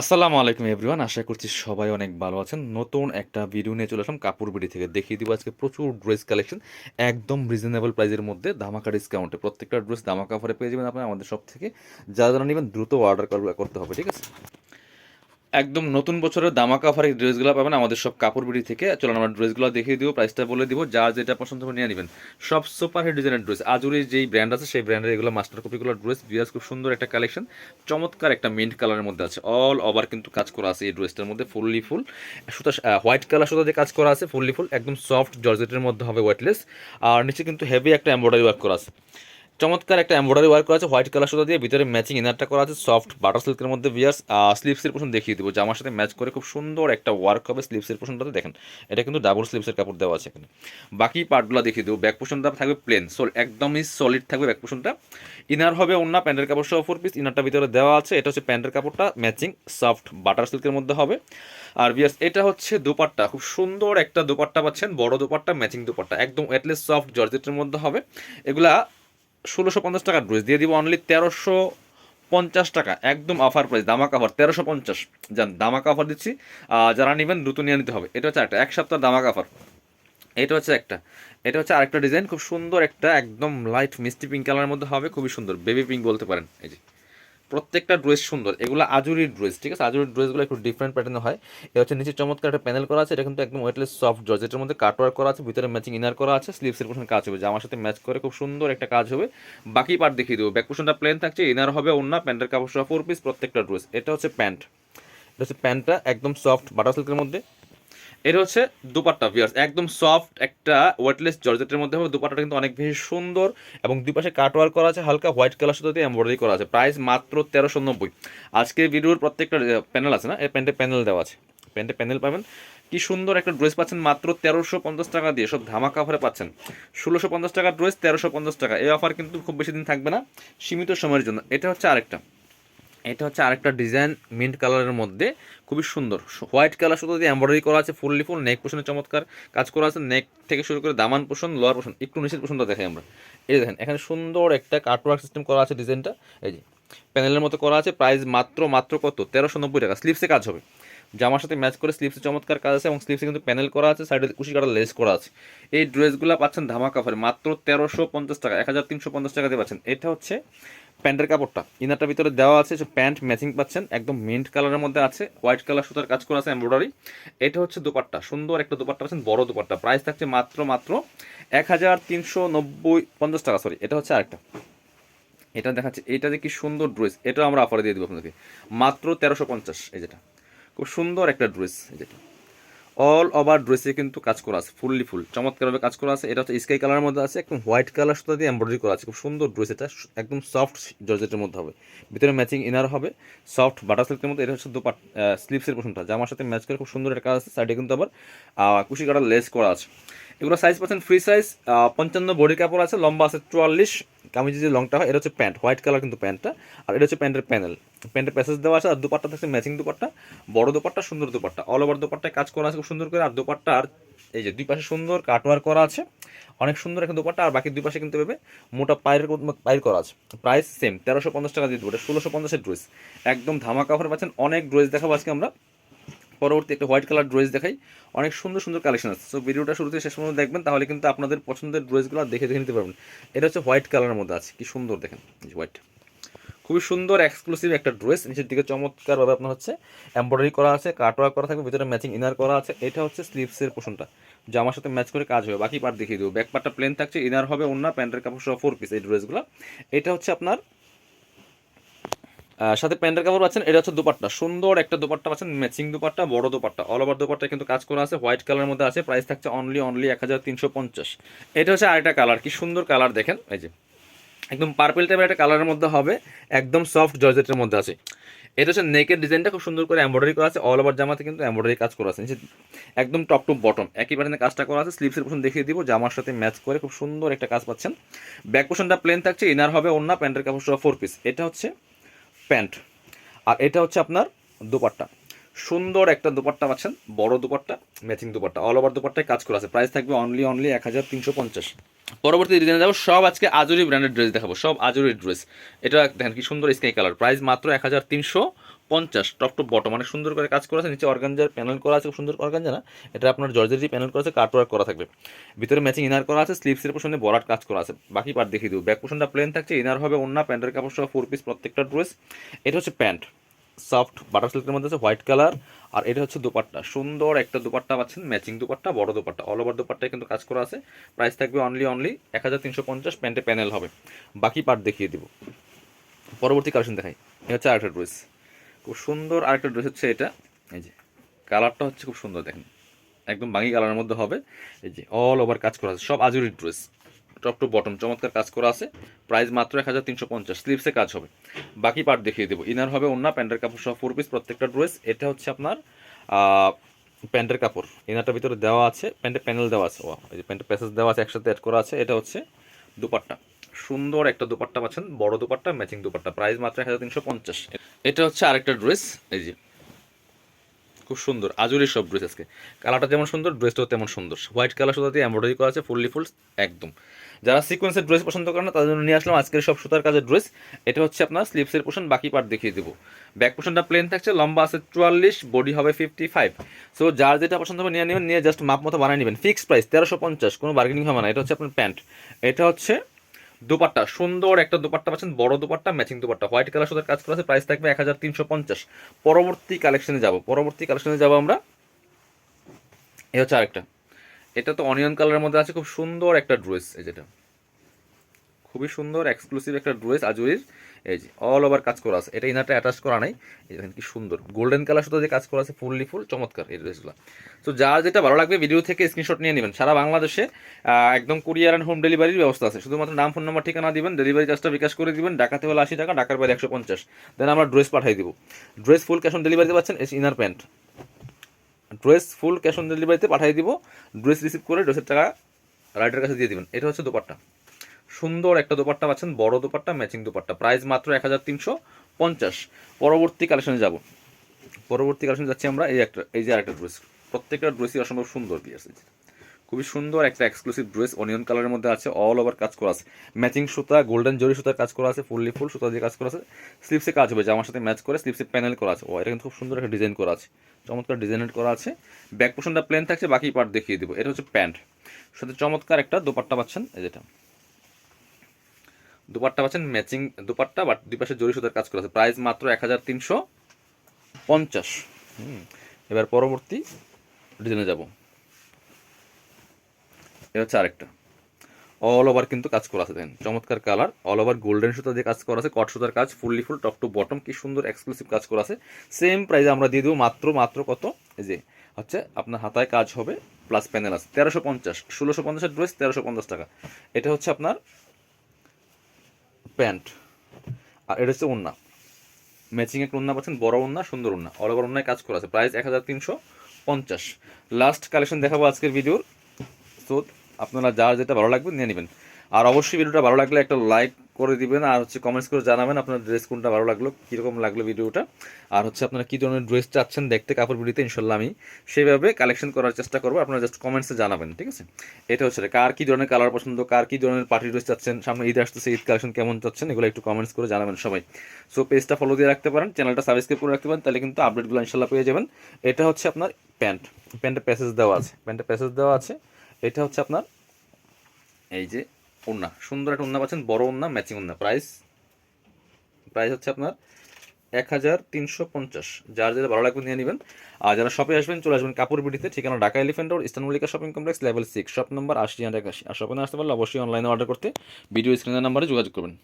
আসসালামু আলাইকুম এভরিওয়ান, আশা করছি সবাই অনেক ভালো আছেন। নতুন একটা ভিডিও নিয়ে চলে আসলাম কাপড় বিড়ি থেকে। দেখিয়ে দিব আজকে প্রচুর ড্রেস কালেকশন একদম রিজনেবল প্রাইসের মধ্যে, ধামাকা ডিসকাউন্টে প্রত্যেকটা ড্রেস ধামাকা অফারে পেয়ে যাবেন আপনার আমাদের সব থেকে। যারা যারা নেবেন, দ্রুত অর্ডার করতে হবে, ঠিক আছে? একদম নতুন বছরের দামাকা অফার ড্রেসগুলো পাবেন আমাদের সব কাপড় বিড়ি থেকে। চলুন আমরা ড্রেসগুলো দেখিয়ে দিব প্রাইসটা বলে দিব, যার যেটা পছন্দ হবে নিয়ে নেবেন। সব সুপার হিট ডিজাইনের ড্রেস আজুরি যেই ব্র্যান্ড আছে, সেই ব্র্যান্ডের এগুলো মাস্টার কপিগুলো ড্রেস বিরাজ খুব সুন্দর একটা কালেকশন চমৎকার একটা মিন্ট কালারের মধ্যে আছে। অল ওভার কিন্তু কাজ করা আছে এই ড্রেসটার মধ্যে ফুললি ফুল সুতা হোয়াইট কালার সুতা দিয়ে কাজ করা আছে ফুললি ফুল একদম সফট জর্জেটের মধ্যে হবে ওয়েটলেস আর নিচে কিন্তু হেভি একটা এমব্রয়ডারি ওয়ার্ক করা আছে। চমৎকার একটা এমব্রয়ডারি ওয়ার্ক করা আছে হোয়াইট কালার সুতা দিয়ে, ভিতরে ম্যাচিং ইনারটা করা আছে সফট বাটার সিল্কের মধ্যে বিয়ার্স স্লিপসের পোষণ দেখিয়ে দেবো জামার সাথে ম্যাচ করে খুব সুন্দর একটা ওয়ার্ক হবে স্লিপসের পোষণটাতে দেখেন, এটা কিন্তু ডাবল স্লিপসের কাপড় দেওয়া আছে এখানে। বাকি পার্টগুলো দেখিয়ে দেবো ব্যাক পোষণটা থাকবে প্লেন সোল একদমই সলিড থাকবে ব্যাক পোষণটা ইনার হবে অন্য প্যান্টের কাপড় সহ ফোর পিস ইনারটা ভিতরে দেওয়া আছে, এটা হচ্ছে প্যান্টের কাপড়টা ম্যাচিং সফট বাটার সিল্কের মধ্যে হবে। আর বিয়ার্স এটা হচ্ছে দুপাট্টা, খুব সুন্দর একটা দুপাট্টা পাচ্ছেন, বড় দুপাট্টা ম্যাচিং দুপাট্টা, একদম অ্যাটলিস্ট সফট জর্জেটের মধ্যে হবে। এগুলা ষোলোশো পঞ্চাশ টাকার ড্রেস, দিয়ে দিব অনলি তেরোশো পঞ্চাশ টাকা, একদম অফার প্রাইস দামা কাভার তেরোশো পঞ্চাশ। যান দামা কাভার দিচ্ছি। যারা নেবেন দ্রুত নিয়ে নিতে হবে। এটা হচ্ছে একটা এক সপ্তাহ দামা কাভার এটা হচ্ছে একটা, এটা হচ্ছে আরেকটা ডিজাইন খুব সুন্দর একটা, একদম লাইট মিষ্টি পিঙ্ক কালারের মধ্যে হবে, খুবই সুন্দর বেবি পিঙ্ক বলতে পারেন, এই যে। প্রত্যেকটা ড্রেস সুন্দর। এগুলো আজুরির ড্রেস ঠিক আছে? আজুরির ড্রেসগুলো একটু ডিফারেন্ট প্যাটার্নে হয়। এটা হচ্ছে নিচে চমৎকার একটা প্যানেল করা আছে। এটা কিন্তু একদম ওয়েটলেস সফট জর্জেটের মধ্যে কাটওয়ার্ক করা আছে, ভিতরে ম্যাচিং ইনার করা আছে স্লিভসের পোশন কাজ হবে। জামার সাথে ম্যাচ করে খুব সুন্দর একটা কাজ হবে। বাকি পার্ট দেখিয়ে দেবো। ব্যাক পোশনটা প্লেন থাকছে ইনার হবে অন্য প্যান্টের কাপড় সহ ফোর পিস প্রত্যেকটা ড্রেস এটা হচ্ছে প্যান্ট এটা হচ্ছে প্যান্টটা একদম সফট বাটার সিল্কের মধ্যে। এটা হচ্ছে দুপাট্টা ভিয়ার্স একদম সফট একটা ওয়েটলেস জর্জেটের মধ্যে হবে। দুপাট্টাটা কিন্তু অনেক বেশি সুন্দর এবং দুই পাশে কাটওয়ার্ক করা আছে, হালকা হোয়াইট কালার সাথে এমব্রয়ডারি করা আছে। প্রাইস মাত্র তেরোশো নব্বই। আজকে ভিডিওর প্রত্যেকটা প্যানেল আছে না? এই প্যান্টে প্যানেল দেওয়া আছে। প্যান্টে প্যানেল পাবেন। কি সুন্দর একটা ড্রেস পাচ্ছেন মাত্র তেরোশো পঞ্চাশ টাকা দিয়ে। সব ধামাকা অফারে পাচ্ছেন। ষোলোশো পঞ্চাশ টাকার ড্রেস তেরোশো পঞ্চাশ টাকা। এই অফার কিন্তু খুব বেশি দিন থাকবে না। সীমিত সময়ের জন্য। এটা হচ্ছে আরেকটা। এটা হচ্ছে আরেকটা ডিজাইন মিন্ট কালারের মধ্যে। খুবই সুন্দর। হোয়াইট কালার শুধু দিয়ে এমব্রয়ডারি করা আছে, ফুললি ফুল নেক পোষণে চমৎকার কাজ করা আছে। নেক থেকে শুরু করে দামান পোষণ লোয়ার পোষণ একটু নিচের পোষণটা দেখাই আমরা। এই দেখেন, এখানে সুন্দর একটা কার্টওয়ার্ক সিস্টেম করা আছে ডিজাইনটা এই যে প্যানেলের মতো করা আছে প্রাইস মাত্র মাত্র কত? তেরোশো নব্বই টাকা। স্লিপসে কাজ হবে। জামার সাথে ম্যাচ করে স্লিপসে চমৎকার কাজ আছে এবং স্লিপসে কিন্তু প্যানেল করা আছে সাইডে কুশি কাটা লেস করা আছে। এই ড্রেসগুলো পাচ্ছেন ধামাকা অফারে মাত্র তেরোশো পঞ্চাশ টাকা, এক হাজার তিনশো পঞ্চাশ টাকা দিয়ে পাচ্ছেন। এটা হচ্ছে প্যান্টের কাপড়টা। ইনারটার ভিতরে দেওয়া আছে যে প্যান্ট ম্যাচিং পাচ্ছেন, একদম মিন্ট কালারের মধ্যে আছে, হোয়াইট কালার সুতার কাজ করা আছে, এমব্রয়ডারি। এটা হচ্ছে দুপাট্টা, সুন্দর একটা দুপাট্টা পাচ্ছেন, বড় দুপাট্টা। প্রাইস থাকছে মাত্র মাত্র এক হাজার তিনশো নব্বই পঞ্চাশ টাকা সরি এটা হচ্ছে আরেকটা। এটা দেখাচ্ছে, এটা যে কি সুন্দর ড্রেস এটা আমরা অফারে দিয়ে দেবো আপনাকে মাত্র তেরোশো পঞ্চাশ, এই যেটা। খুব সুন্দর একটা ড্রেস যেটা। অল ওভার ড্রেসে কিন্তু কাজ করা আছে ফুললি ফুল চমৎকারভাবে কাজ করা আছে। এটা হচ্ছে স্কাই কালারের মধ্যে আছে, একদম হোয়াইট কালার সুতা দিয়ে এমব্রয়ডারি করা আছে। খুব সুন্দর ড্রেস এটা একদম সফট জর্জেটের মধ্যে হবে। ভিতরে ম্যাচিং ইনার হবে সফট বাটার সিল্কের মধ্যে। এটা হচ্ছে দুপাট স্লিপসের পোষণটা জামার সাথে ম্যাচ করে খুব সুন্দর একটা কাজ আছে। সাইডে কিন্তু আবার কুশি কাটার লেস করা আছে। এগুলো সাইজ পাচ্ছেন ফ্রি সাইজ পঞ্চান্ন বডি কাপড় আছে, লম্বা আছে চুয়াল্লিশ, কামিজের যে লংটা হয়, এটা হচ্ছে প্যান্ট হোয়াইট কালার কিন্তু প্যান্টটা আর এটা হচ্ছে প্যান্টের প্যানেল প্যান্টের প্যাসেজ দেওয়া আছে, আর দুপাট্টা থাকছে ম্যাচিং দুপাট্টা, বড় দুপাট্টা, সুন্দর দুপাট্টা। অল ওভার দুপাট্টায় কাজ করা আছে খুব সুন্দর করে, আর দুপাট্টার এই যে দুই পাশে সুন্দর কাটওয়ার করা আছে। অনেক সুন্দর একটা দুপাট্টা, আর বাকি দুই পাশে কিন্তু ভেবে মোটা পায়ের পায়ের করা আছে। প্রাইস সেম তেরোশো পঞ্চাশ টাকা দিয়ে দেবো এটা ষোলোশো পঞ্চাশের ড্রেস একদম ধামাকা অফার পাচ্ছেন, অনেক ড্রেস দেখাবো আজকে আমরা। পরবর্তী একটা হোয়াইট কালার ড্রেস দেখাই। অনেক সুন্দর সুন্দর কালেকশন আছে। সো ভিডিওটা শুরুতে শেষ পর্যন্ত দেখবেন, তাহলে কিন্তু আপনাদের পছন্দের ড্রেসগুলো দেখে দেখে নিতে পারবেন। এটা হচ্ছে হোয়াইট কালারের মধ্যে আছে। কি সুন্দর দেখেন হোয়াইট। খুবই সুন্দর এক্সক্লুসিভ একটা ড্রেস। নিচের দিকে চমৎকারভাবে আপনার হচ্ছে এমব্রয়ডারি করা আছে কাটওয়ার্ক করা থাকবে, ভিতরে ম্যাচিং ইনার করা আছে। এটা হচ্ছে স্লিভসের পোষণটা। জামার সাথে ম্যাচ করে কাজ হবে। বাকি পার্ট দেখিয়ে দেবো। ব্যাক পার্টটা প্লেন থাকছে ইনার হবে অন্য প্যান্টের কাপড় সহ ফোর পিস এই ড্রেসগুলো। এটা হচ্ছে আপনার সাথে প্যান্টের কাপড় পাচ্ছেন, এটা হচ্ছে দুপাট্টা। সুন্দর একটা দুপাট্টা পাচ্ছেন ম্যাচিং দুপাট্টা, বড় দুপাট্টা। অল ওভার দুপাট্টা কিন্তু কাজ করা আছে হোয়াইট কালারের মধ্যে আছে প্রাইস থাকছে অনলি অনলি এক হাজার তিনশো পঞ্চাশ। এটা হচ্ছে আরেকটা কালার কি সুন্দর কালার দেখেন, এই যে। একদম পার্পেল টাইপের একটা কালারের মধ্যে হবে, একদম সফট জর্জেটের মধ্যে আছে। এটা হচ্ছে নেকের ডিজাইনটা খুব সুন্দর করে এমব্রয়ডারি করা আছে অল ওভার জামাতে কিন্তু এমব্রয়ডারি কাজ করা আছে। একদম টপ টু বটম একই প্যাটার্নে কাজটা করা আছে স্লিপসের পোশন দেখিয়ে দিব, জামার সাথে ম্যাচ করে খুব সুন্দর একটা কাজ পাচ্ছেন। ব্যাক পোশনটা প্লেন থাকছে ইনার হবে অন্য প্যান্টের কাপড় ফোর পিস এটা হচ্ছে প্যান্ট। আর এটা হচ্ছে আপনার দুপাট্টা। সুন্দর একটা দুপাট্টা পাচ্ছেন, বড় dupatta matching dupatta all over দুপাট্টায় কাজ করা আছে। প্রাইস থাকবে অনলি অনলি এক হাজার তিনশো পঞ্চাশ। পরবর্তী ডিজাইনে যাব, সব আজকে আজুরি ব্র্যান্ডের ড্রেস দেখাবো, সব আজুরি ড্রেস এটা দেখেন কি সুন্দর স্কাই কালার প্রাইস মাত্র এক হাজার তিনশো পঞ্চাশ টপ টপ বটম অনেক সুন্দর করে কাজ করা আছে, নিচে অর্গানজার প্যানেল করা আছে, সুন্দর অর্গানজা না? এটা আপনার জর্জেরি প্যানেল করা আছে কাট ওয়ার্ক করা থাকবে। ভিতরে ম্যাচিং ইনার করা আছে স্লিপসের পোশনে বরাট কাজ করা আছে। বাকি পার্ট দেখিয়ে দেবো। ব্যাক পোশনটা প্লেন থাকছে ইনার হবে অন্য প্যান্টের কাপড় সহ ফোর পিস প্রত্যেকটা ড্রেস এটা হচ্ছে প্যান্ট সফট বাটার সিল্কের মধ্যে আছে হোয়াইট কালার আর এটা হচ্ছে দুপাট্টা। সুন্দর একটা দুপাট্টা পাচ্ছেন ম্যাচিং দুপাট্টা, বড় দুপাট্টা। অল ওভার দুপাট্টায় কিন্তু কাজ করা আছে। প্রাইস থাকবে অনলি অনলি এক হাজার তিনশো পঞ্চাশ প্যান্টে প্যানেল হবে। বাকি পার্ট দেখিয়ে দিব। পরবর্তী কালেকশন দেখাই। এটা হচ্ছে আরেকটা ড্রেস খুব সুন্দর আরেকটা ড্রেস হচ্ছে এটা। এই যে কালারটা হচ্ছে খুব সুন্দর দেখেন। একদম বাঙি কালারের মধ্যে হবে। এই যে অল ওভার কাজ করা আছে, সব আজুরি ড্রেস টপ টু বটম চমৎকার কাজ করা আছে। প্রাইস মাত্র এক হাজার তিনশো পঞ্চাশ স্লিপসে কাজ হবে। বাকি পার্ট দেখিয়ে দেবো। ইনার হবে অন্য প্যান্টের কাপড় সহ ফোর পিস প্রত্যেকটা ড্রেস এটা হচ্ছে আপনার প্যান্টের কাপড়। ইনারটার ভিতরে দেওয়া আছে প্যান্টের প্যানেল দেওয়া আছে। ও এই যে প্যান্টের প্যাসেজ দেওয়া আছে, একসাথে অ্যাড করা আছে। এটা হচ্ছে দুপাট্টা। সুন্দর একটা দুপাট্টা পাচ্ছেন, বড় দুপাট্টা ম্যাচিং দুপাট্টা। প্রাইস মাত্র এক হাজার তিনশো পঞ্চাশ। এটা হচ্ছে আরেকটা ড্রেস এই যে। খুব সুন্দর, আজুরি সব ড্রেস আজকে। কালারটা যেমন সুন্দর ড্রেসটাও তেমন সুন্দর। হোয়াইট কালার সুতা দিয়ে এমব্রয়ডারি করা আছে ফুললি ফুল একদম। যারা সিকোয়েন্সের ড্রেস পছন্দ করে না, তাদের জন্য নিয়ে আসলাম আজকের সব সুতার কাজের ড্রেস এটা হচ্ছে আপনার স্লিপসের পোর্শন বাকি পার্ট দেখিয়ে দেবো। ব্যাক পোর্শনটা প্লেন থাকছে, লম্বা আছে চুয়াল্লিশ বডি হবে ফিফটি ফাইভ সো যার যেটা পছন্দ হবে, নিয়ে নেবেন, নিয়ে জাস্ট মাপ মতো বানিয়ে নেবেন। ফিক্সড প্রাইস তেরোশো পঞ্চাশ, কোনো বার্গেনিং হবে না। এটা হচ্ছে আপনার প্যান্ট এটা হচ্ছে দুপাট্টা, সুন্দর একটা দুপাট্টা পাচ্ছেন, বড় dupatta matching dupatta. White colour সাথে কাজ করা আছে প্রাইস থাকবে এক হাজার তিনশো পঞ্চাশ। পরবর্তী কালেকশনে যাব, পরবর্তী কালেকশনে যাব আমরা। এ হচ্ছে আরেকটা। এটা তো অনিয়ন কালারের মধ্যে আছে, খুব সুন্দর একটা ড্রেস এই যেটা। খুবই সুন্দর এক্সক্লুসিভ একটা ড্রেস আজুরির। এই যে অল ওভার কাজ করা আছে। এটা ইনারটা অ্যাটাচ করা নাই। এই দেখেন কি সুন্দর। গোল্ডেন কালার সাথে যে কাজ করা আছে ফুললি ফুল চমৎকার এই ড্রেসগুলো। তো যার যেটা ভালো লাগবে ভিডিও থেকে স্ক্রিনশট নিয়ে নেবেন। সারা বাংলাদেশে একদম কুরিয়ার অ্যান্ড হোম ডেলিভারির ব্যবস্থা আছে। শুধুমাত্র নাম ফোন নাম্বার ঠিকানা দিবেন ডেলিভারি চার্জটা বিকাশ করে দিবেন। ঢাকাতে হলে আশি টাকা, ঢাকার বাইরে একশো পঞ্চাশ। দেন আমরা ড্রেস পাঠাই দিব। ড্রেস ফুল ক্যাশ অন ডেলিভারিতে পাচ্ছেন inner pant dress full cash on ডেলিভারিতে পাঠিয়ে দিব। ড্রেস রিসিভ করে ড্রেসের টাকা রাইডার কাছে দিয়ে দিবেন। এটা হচ্ছে দোপাট্টা। সুন্দর একটা দোপাট্টা পাচ্ছেন, বড় দোপাট্টা ম্যাচিং দোপাট্টা। প্রাইস মাত্র এক হাজার তিনশো পঞ্চাশ। পরবর্তী কালেকশনে যাব। পরবর্তী কালেকশনে যাচ্ছি আমরা, এই একটা, এই যে আরেকটা ড্রেস প্রত্যেকটা ড্রেসই অসম্ভব সুন্দর পিয়ার্স খুবই সুন্দর একটা এক্সক্লুসিভ ড্রেস অনিয়ন কালারের মধ্যে আছে অল ওভার কাজ করা আছে। ম্যাচিং সুতা গোল্ডেন জরি সুতার কাজ করা আছে, ফুললি ফুল সুতা দিয়ে কাজ করা আছে। স্লিপসে কাজ হবে জামার সাথে ম্যাচ করে স্লিপসে প্যানেল করা আছে। ও, এটা কিন্তু খুব সুন্দর একটা ডিজাইন করা আছে। চমৎকার ডিজাইনের করা আছে। ব্যাক পোর্শনটা প্লেন থাকছে, বাকি পার্ট দেখিয়ে দেবো। এটা হচ্ছে প্যান্ট। সাথে চমৎকার একটা দোপাট্টা পাচ্ছেন যেটা। দুপাট্টা পাচ্ছেন ম্যাচিং দুপাট্টা বাট দুই পাশে জরি সুতার কাজ করা আছে। প্রাইস মাত্র এক হাজার তিনশো পঞ্চাশ। এবার পরবর্তী ডিজাইনে যাব। এটা হচ্ছে আরেকটা। অল ওভার কিন্তু কাজ করা আছে, দেখেন। চমৎকার কালার অল ওভার গোল্ডেন সুতা দিয়ে কাজ করা আছে কট সুতার কাজ fully full top to bottom কি সুন্দর এক্সক্লুসিভ কাজ করা আছে। সেম প্রাইসে আমরা দিয়ে দেবো মাত্র মাত্র কত? এই যে, হচ্ছে আপনার হাতায় কাজ হবে প্লাস প্যানেল আছে, তেরোশো পঞ্চাশ, ষোলোশো পঞ্চাশের ড্রেস তেরোশো পঞ্চাশ টাকা। এটা হচ্ছে আপনার প্যান্ট। আর এটা হচ্ছে ওন্না ম্যাচিং একটা ওন্না পাচ্ছেন, বড় ওন্না সুন্দর ওন্না অল ওভার ওন্নায় কাজ করা আছে। প্রাইস এক হাজার তিনশো পঞ্চাশ। লাস্ট কালেকশন দেখাবো আজকের ভিডিওর। তো আপনারা যার যেটা ভালো লাগবে নিয়ে নেবেন। আর অবশ্যই ভিডিওটা ভালো লাগলে একটা লাইক করে দিবেন আর হচ্ছে কমেন্টস করে জানাবেন আপনার ড্রেস কোনটা ভালো লাগল, কীরকম লাগল ভিডিওটা। আর হচ্ছে আপনারা কী ধরনের ড্রেস চাচ্ছেন দেখতে কাপড় ভিডিওতে ইনশাল্লাহ আমি সেইভাবে কালেকশন করার চেষ্টা করব। আপনারা জাস্ট কমেন্টসে জানাবেন, ঠিক আছে? এটা হচ্ছে কার কী ধরনের কালার পছন্দ, কার কী ধরনের পার্টি ড্রেস চাচ্ছেন, সামনে ঈদ আসতেছে, ঈদ কালেকশন কেমন চাচ্ছেন, এগুলো একটু কমেন্টস করে জানাবেন সবাই। সো পেজটা ফলো দিয়ে রাখতে পারেন চ্যানেলটা সাবস্ক্রাইব করে রাখতে পারেন, তাহলে কিন্তু আপডেটগুলো ইনশাল্লাহ পেয়ে যাবেন। এটা হচ্ছে আপনার প্যান্ট প্যান্টের প্যাসেজ দেওয়া আছে প্যান্টের প্যাসেজ দেওয়া আছে। এটা হচ্ছে আপনার এই যে ওন্না সুন্দর একটা ওন্না পাচ্ছেন, বড় ওন্না ম্যাচিং ওন্না প্রাইস প্রাইস হচ্ছে আপনার এক হাজার তিনশো পঞ্চাশ। যার যেটা ভালো লাগবে নিয়ে নেবেন। আর যারা শপে আসবেন, চলে আসবেন কাপড় বিটিতে ঠিকানা Dhaka elephant road eastern Mallika shopping complex level six shop number আশি অ্যান্ড একাশি আর শপে আসতে পারলে অবশ্যই অনলাইনে অর্ডার করতে। ভিডিও স্ক্রিনের নাম্বারে যোগাযোগ করবেন।